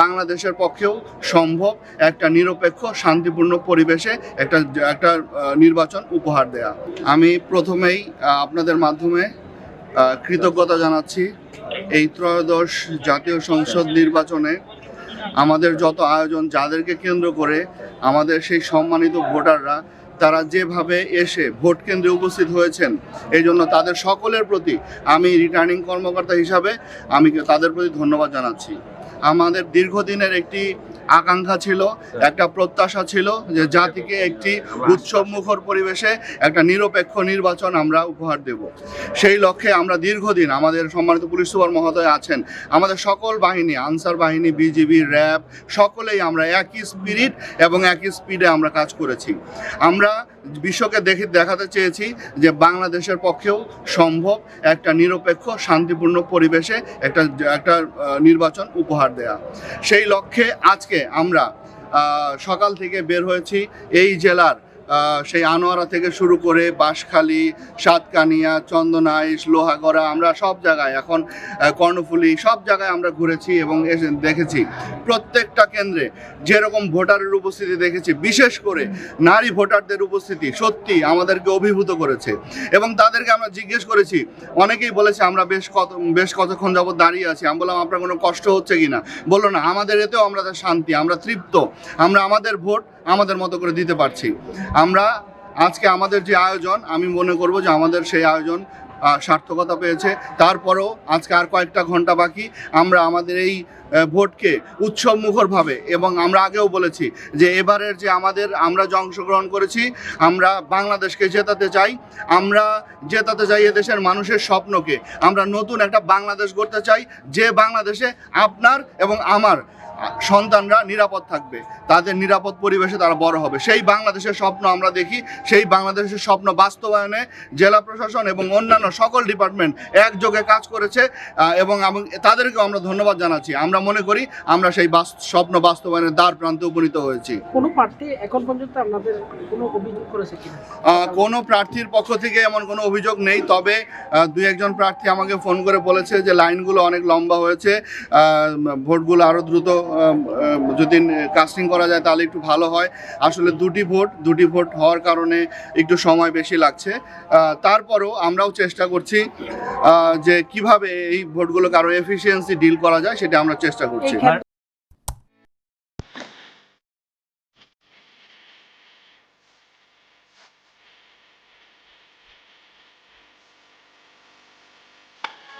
বাংলাদেশের পক্ষেও সম্ভব একটা নিরপেক্ষ, শান্তিপূর্ণ পরিবেশে একটা একটা নির্বাচন উপহার দেয়া। আমি প্রথমেই আপনাদের মাধ্যমে কৃতজ্ঞতা জানাচ্ছি। এই ত্রয়োদশ জাতীয় সংসদ নির্বাচনে আমাদের যত আয়োজন, যাদেরকে কেন্দ্র করে আমাদের সেই সম্মানিত ভোটাররা, তারা যেভাবে এসে ভোট কেন্দ্রে উপস্থিত হয়েছেন, এই জন্য তাদের সকলের প্রতি আমি রিটার্নিং কর্মকর্তা হিসাবে আমি তাদের প্রতি ধন্যবাদ জানাচ্ছি। আমাদের দীর্ঘদিনের একটি আকাঙ্ক্ষা ছিল একটা প্রত্যাশা ছিল যে জাতিকে একটি উৎসব মুখর পরিবেশে একটা নিরপেক্ষ নির্বাচন আমরা উপহার দেব। সেই লক্ষ্যে আমরা দীর্ঘদিন আমাদের সম্মানিত পুলিশ সুপার মহোদয় আছেন। আমাদের সকল বাহিনী আনসার বাহিনী বিজিবি র্যাব সকলেই আমরা একই স্পিরিট এবং একই স্পিডে আমরা কাজ করেছি। আমরা বিশ্বকে দেখি দেখাতে চেয়েছি যে বাংলাদেশের পক্ষেও সম্ভব একটা নিরপেক্ষ, শান্তিপূর্ণ পরিবেশে একটা একটা নির্বাচন উপহার দেয়া। সেই লক্ষ্যে আজকে আমরা সকাল থেকে বের হয়েছি এই জেলার সেই আনোয়ারা থেকে শুরু করে বাঁশখালী, সাতকানিয়া, চন্দনাইশ, লোহাগড়া, আমরা সব জায়গায় এখন কর্ণফুলী সব জায়গায় আমরা ঘুরেছি এবং এসে দেখেছি। প্রত্যেকটা কেন্দ্রে যেরকম ভোটারের উপস্থিতি দেখেছি, বিশেষ করে নারী ভোটারদের উপস্থিতি সত্যি আমাদেরকে অভিভূত করেছে। এবং তাদেরকে আমরা জিজ্ঞেস করেছি, অনেকেই বলেছে, আমরা বেশ কত, বেশ কতক্ষণ যাবত দাঁড়িয়ে আছি? আমি বললাম, আপনার কোনো কষ্ট হচ্ছে কি না বলল, না, আমাদের এতেও আমরা শান্তি, আমরা তৃপ্ত। আমরা আমাদের ভোট আমাদের মতো করে দিতে পারছি। আমরা আজকে আমাদের যে আয়োজন, আমি মনে করব যে আমাদের সেই আয়োজন সার্থকতা পেয়েছে। তারপরেও আজকে আর কয়েকটা ঘণ্টা বাকি। আমরা আমাদের এই ভোটকে উৎসব মুখরভাবে এবং আমরা আগেও বলেছি যে এবারের যে আমাদের, আমরা যে অংশগ্রহণ করেছি, আমরা বাংলাদেশকে জেতাতে চাই। আমরা জেতাতে চাই এদেশের মানুষের স্বপ্নকে। আমরা নতুন একটা বাংলাদেশ গড়তে চাই, যে বাংলাদেশে আপনার এবং আমার সন্তানরা নিরাপদ থাকবে। তাদের নিরাপদ পরিবেশে তারা বড় হবে। সেই বাংলাদেশের স্বপ্ন আমরা দেখি। সেই বাংলাদেশের স্বপ্ন বাস্তবায়নে জেলা প্রশাসন এবং অন্যান্য সকল ডিপার্টমেন্ট একযোগে কাজ করেছে এবং তাদেরকেও আমরা ধন্যবাদ জানাচ্ছি। আমরা মনে করি আমরা সেই স্বপ্ন বাস্তবায়নের দ্বার প্রান্তে উপনীত হয়েছি। কোনো প্রার্থী এখন পর্যন্ত আপনাদের কোনো অভিযোগ করেছে কিনা? কোনো প্রার্থীর পক্ষ থেকে এমন কোনো অভিযোগ নেই তবে দুই একজন প্রার্থী আমাকে ফোন করে বলেছে যে লাইনগুলো অনেক লম্বা হয়েছে ভোটগুলো আরও দ্রুত যদি কাস্টিং করা যায় তাহলে একটু ভালো হয়। আসলে দুটি ভোট দুটি ভোট হওয়ার কারণে একটু সময় বেশি লাগছে। তারপরও আমরাও চেষ্টা করছি আহ, যে কীভাবে এই ভোটগুলোকে আরও এফিসিয়েন্সি ডিল করা যায় সেটা আমরা চেষ্টা করছি।